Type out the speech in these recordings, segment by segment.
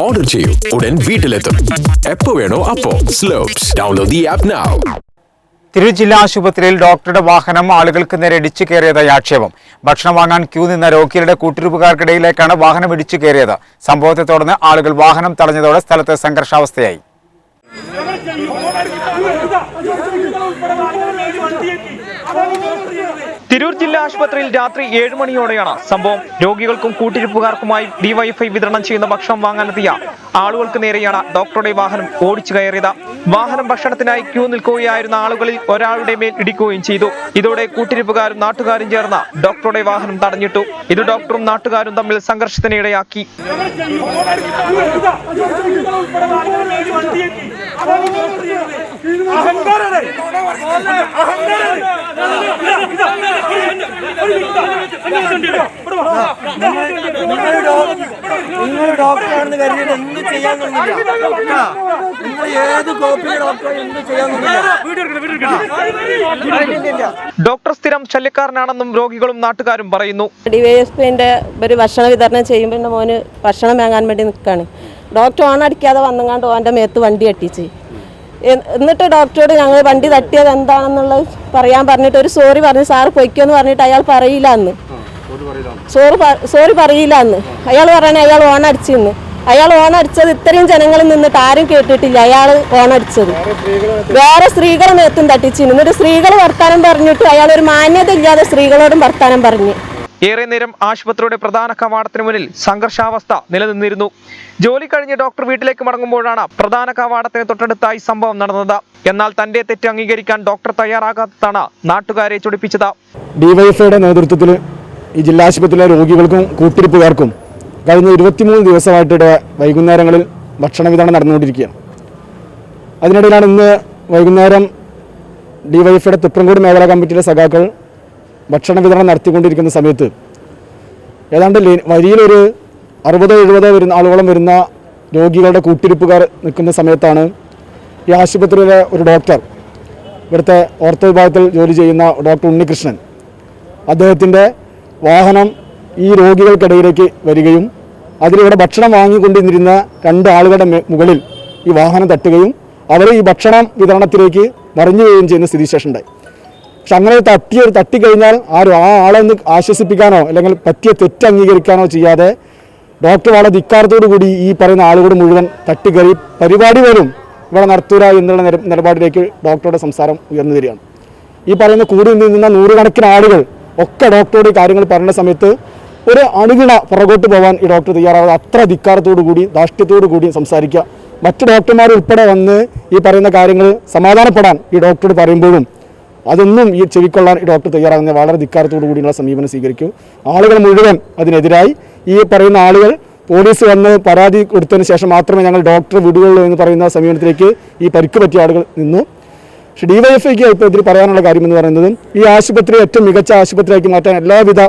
Order ചെയ്യൂ. ഉടൻ വീട്ടിലെത്തും. എപ്പോ വേണോ അപ്പോ. Slopes download the app now തിരു ജില്ലാ ആശുപത്രിയിൽ ഡോക്ടറുടെ വാഹനം ആളുകൾക്ക് നേരെ ഇടിച്ചു കയറിയതായി ആക്ഷേപം. ഭക്ഷണം വാങ്ങാൻ ക്യൂ നിന്ന രോഗികളുടെ കൂട്ടിരിപ്പുകാർക്കിടയിലേക്കാണ് വാഹനം ഇടിച്ചു കയറിയത്. സംഭവത്തെ തുടർന്ന് ആളുകൾ വാഹനം തടഞ്ഞതോടെ സ്ഥലത്ത് സംഘർഷാവസ്ഥയായി. തിരൂർ ജില്ലാ ആശുപത്രിയിൽ രാത്രി ഏഴ് മണിയോടെയാണ് സംഭവം. രോഗികൾക്കും കൂട്ടിരിപ്പുകാർക്കുമായി ഡിവൈഫൈ വിതരണം ചെയ്യുന്ന ഭക്ഷണം വാങ്ങാനെത്തിയ ആളുകൾക്ക് നേരെയാണ് ഡോക്ടറുടെ വാഹനം ഓടിച്ചു കയറിയത്. വാഹനം ഭക്ഷണത്തിനായി ക്യൂ നിൽക്കുകയായിരുന്ന ആളുകളിൽ ഒരാളുടെ മേൽ ഇടിക്കുകയും ചെയ്തു. ഇതോടെ കൂട്ടിരിപ്പുകാരും നാട്ടുകാരും ചേർന്ന് ഡോക്ടറുടെ വാഹനം തടഞ്ഞിട്ടു. ഇത് ഡോക്ടറും നാട്ടുകാരും തമ്മിൽ സംഘർഷത്തിനിടയാക്കി. നിങ്ങൾ എന്ത് ചെയ്യാൻ നിങ്ങൾ ഏത് കോപ്പി ഡോക്ടർ എന്ത് ചെയ്യാൻ ഡോക്ടർ സ്ഥിരം ശല്യക്കാരനാണെന്നും രോഗികളും നാട്ടുകാരും പറയുന്നു. ഡിവൈഎസ്പിന്റെ ഒരു ഭക്ഷണ വിതരണം ചെയ്യുമ്പോൾ എന്റെ മോന് ഭക്ഷണം വാങ്ങാൻ വേണ്ടി നിൽക്കുകയാണ്. ഡോക്ടർ ഓണടിക്കാതെ അടിക്കാതെ വന്നങ്ങാണ്ട് ഓന്റെ മേത്ത് വണ്ടി അട്ടിച്ച് എന്നിട്ട് ഡോക്ടറോട് ഞങ്ങൾ വണ്ടി തട്ടിയത് എന്താണെന്നുള്ളത് പറയാൻ പറഞ്ഞിട്ട് ഒരു സോറി പറഞ്ഞു സാറ് പൊയ്ക്കോന്ന് പറഞ്ഞിട്ട് അയാൾ പറയില്ല അന്ന്. സോറി സോറി പറയില്ല അന്ന്. അയാൾ പറയണേ അയാൾ ഓൺ അടിച്ചെന്ന്. അയാൾ ഓണടിച്ചത് ഇത്രയും ജനങ്ങളിൽ നിന്ന് ആരും കേട്ടിട്ടില്ല. അയാൾ ഓണടിച്ചത്. വേറെ സ്ത്രീകളെ നേത്തും തട്ടിച്ചിരുന്നു. എന്നിട്ട് സ്ത്രീകൾ വർത്താനം പറഞ്ഞിട്ട് അയാൾ ഒരു മാന്യത ഇല്ലാതെ സ്ത്രീകളോടും വർത്താനം പറഞ്ഞു. ഏറെ നേരം ആശുപത്രിയുടെ പ്രധാന കവാടത്തിന് മുന്നിൽ സംഘർഷാവസ്ഥ നിലനിന്നിരുന്നു. ജോലി കഴിഞ്ഞ് ഡോക്ടർ വീട്ടിലേക്ക് മടങ്ങുമ്പോഴാണ് പ്രധാന കവാടത്തിന് തൊട്ടടുത്തായി സംഭവം നടന്നത്. എന്നാൽ തന്റെ തെറ്റ് അംഗീകരിക്കാൻ ഡോക്ടർ തയ്യാറാകാത്തതാണ് നാട്ടുകാരെ ചൊടിപ്പിച്ചത്. ഡിവൈഎഫ്ഐയുടെ നേതൃത്വത്തിൽ ഈ ജില്ലാ ആശുപത്രിയിലെ രോഗികൾക്കും കൂട്ടിരിപ്പുകാർക്കും കഴിഞ്ഞ ഇരുപത്തിമൂന്ന് ദിവസമായിട്ട് ഇവിടെ വൈകുന്നേരങ്ങളിൽ ഭക്ഷണ വിതരണം നടന്നുകൊണ്ടിരിക്കുകയാണ്. അതിനിടയിലാണ് ഇന്ന് വൈകുന്നേരം ഡിവൈഎഫ്ഐയുടെ തുപ്രംകോട് മേഖലാ കമ്മിറ്റിയിലെ സഖാക്കൾ ഭക്ഷണ വിതരണം നടത്തിക്കൊണ്ടിരിക്കുന്ന സമയത്ത് ഏതാണ്ട് വരിയിലൊരു അറുപതോ എഴുപതോ വരുന്ന ആളുകളും വരുന്ന രോഗികളുടെ കൂട്ടിരിപ്പുകാർ നിൽക്കുന്ന സമയത്താണ് ഈ ആശുപത്രിയിലെ ഒരു ഡോക്ടർ ഇവിടുത്തെ ഓർത്തോ വിഭാഗത്തിൽ ജോലി ചെയ്യുന്ന ഡോക്ടർ ഉണ്ണികൃഷ്ണൻ. അദ്ദേഹത്തിന്റെ വാഹനം ഈ രോഗികൾക്കിടയിലേക്ക് വരികയും അതിലിവിടെ ഭക്ഷണം വാങ്ങിക്കൊണ്ടിരുന്ന രണ്ട് ആളുകളുടെ മുകളിൽ ഈ വാഹനം തട്ടുകയും അവർ ഈ ഭക്ഷണം വിതരണത്തിലേക്ക് മറിഞ്ഞു വീഴുകയും ചെയ്യുന്ന ഉണ്ടായി പക്ഷെ അങ്ങനെ തട്ടി ഒരു തട്ടിക്കഴിഞ്ഞാൽ ആരും ആ ആളെ ഒന്ന് ആശ്വസിപ്പിക്കാനോ അല്ലെങ്കിൽ പറ്റിയ തെറ്റ് അംഗീകരിക്കാനോ ചെയ്യാതെ ഡോക്ടർ വളരെ ധിക്കാരത്തോടു കൂടി ഈ പറയുന്ന ആളുകൾ മുഴുവൻ തട്ടിക്കറി പരിപാടി പോലും ഇവിടെ നടത്തൂല എന്നുള്ള നില- നിലപാടിലേക്ക് ഡോക്ടറുടെ സംസാരം ഉയർന്നു വരികയാണ്. ഈ പറയുന്ന കൂടി നിന്ന നൂറുകണക്കിന് ആളുകൾ ഒക്കെ ഡോക്ടറോട് കാര്യങ്ങൾ പറയുന്ന സമയത്ത് ഒരു അണുകിണ പുറകോട്ട് പോകാൻ ഈ ഡോക്ടർ തയ്യാറാവാതെ അത്ര ധിക്കാരത്തോടു കൂടി ധാഷ്ട്യത്തോടു കൂടി സംസാരിക്കുക. മറ്റു ഡോക്ടർമാർ ഉൾപ്പെടെ വന്ന് ഈ പറയുന്ന കാര്യങ്ങൾ സമാധാനപ്പെടാൻ ഈ ഡോക്ടറോട് പറയുമ്പോഴും അതൊന്നും ഈ ചെവിക്കൊള്ളാൻ ഈ ഡോക്ടർ തയ്യാറാകുന്ന വളരെ ധിക്കാരത്തോടു കൂടിയുള്ള സമീപനം സ്വീകരിക്കും. ആളുകൾ മുഴുവൻ അതിനെതിരായി. ഈ പറയുന്ന ആളുകൾ പോലീസ് വന്ന് പരാതി കൊടുത്തതിന് ശേഷം മാത്രമേ ഞങ്ങൾ ഡോക്ടർ വിടുകയുള്ളൂ എന്ന് പറയുന്ന സമീപനത്തിലേക്ക് ഈ പരിക്ക് പറ്റിയ ആളുകൾ നിന്നു. പക്ഷേ ഡിവൈഎഫ്ഐക്ക് ഇപ്പോൾ ഇതിൽ പറയാനുള്ള കാര്യം എന്ന് പറയുന്നത് ഈ ആശുപത്രി ഏറ്റവും മികച്ച ആശുപത്രിയാക്കി മാറ്റാൻ എല്ലാവിധ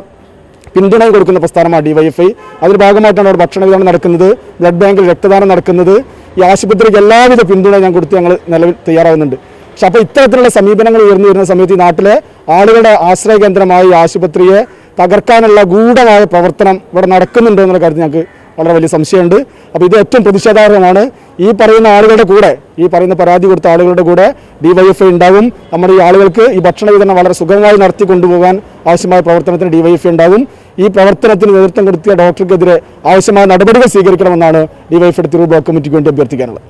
പിന്തുണയും കൊടുക്കുന്ന പ്രസ്ഥാനമാണ് ഡിവൈഎഫ്ഐ അതിന്റെ ഭാഗമായിട്ടാണ് അവിടെ ഭക്ഷണ വിതരണം നടക്കുന്നത്. ബ്ലഡ് ബാങ്കിൽ രക്തദാനം നടക്കുന്നത്. ഈ ആശുപത്രിക്ക് എല്ലാവിധ പിന്തുണ ഞാൻ കൊടുത്ത് ഞങ്ങൾ നിലവിൽ തയ്യാറാവുന്നുണ്ട്. പക്ഷെ അപ്പോൾ ഇത്തരത്തിലുള്ള സമീപനങ്ങൾ ഉയർന്നു വരുന്ന സമയത്ത് ഈ നാട്ടിലെ ആളുകളുടെ ആശ്രയ കേന്ദ്രമായ ആശുപത്രിയെ തകർക്കാനുള്ള ഗൂഢമായ പ്രവർത്തനം ഇവിടെ നടക്കുന്നുണ്ട് എന്നുള്ള കാര്യത്തിൽ ഞങ്ങൾക്ക് വളരെ വലിയ സംശയമുണ്ട്. അപ്പോൾ ഇത് ഏറ്റവും പ്രതിഷേധാർഹമാണ്. ഈ പറയുന്ന ആളുകളുടെ കൂടെ ഈ പറയുന്ന പരാതി കൊടുത്ത ആളുകളുടെ കൂടെ ഡിവൈഎഫ്ഐ ഉണ്ടാവും. നമ്മുടെ ഈ ആളുകൾക്ക് ഈ ഭക്ഷണ വിതരണം വളരെ സുഗമമായി നടത്തി കൊണ്ടുപോകാൻ ആവശ്യമായ പ്രവർത്തനത്തിന് ഡിവൈഎഫ്ഐ ഉണ്ടാവും ഈ പ്രവർത്തനത്തിന് നേതൃത്വം കൊടുത്തിയ ഡോക്ടർക്കെതിരെ ആവശ്യമായ നടപടികൾ സ്വീകരിക്കണമെന്നാണ് ഡിവൈഫ് തിരൂർ ബ്ലോക്ക് കമ്മിറ്റിക്ക് വേണ്ടി അഭ്യർത്ഥിക്കാനുള്ളത്.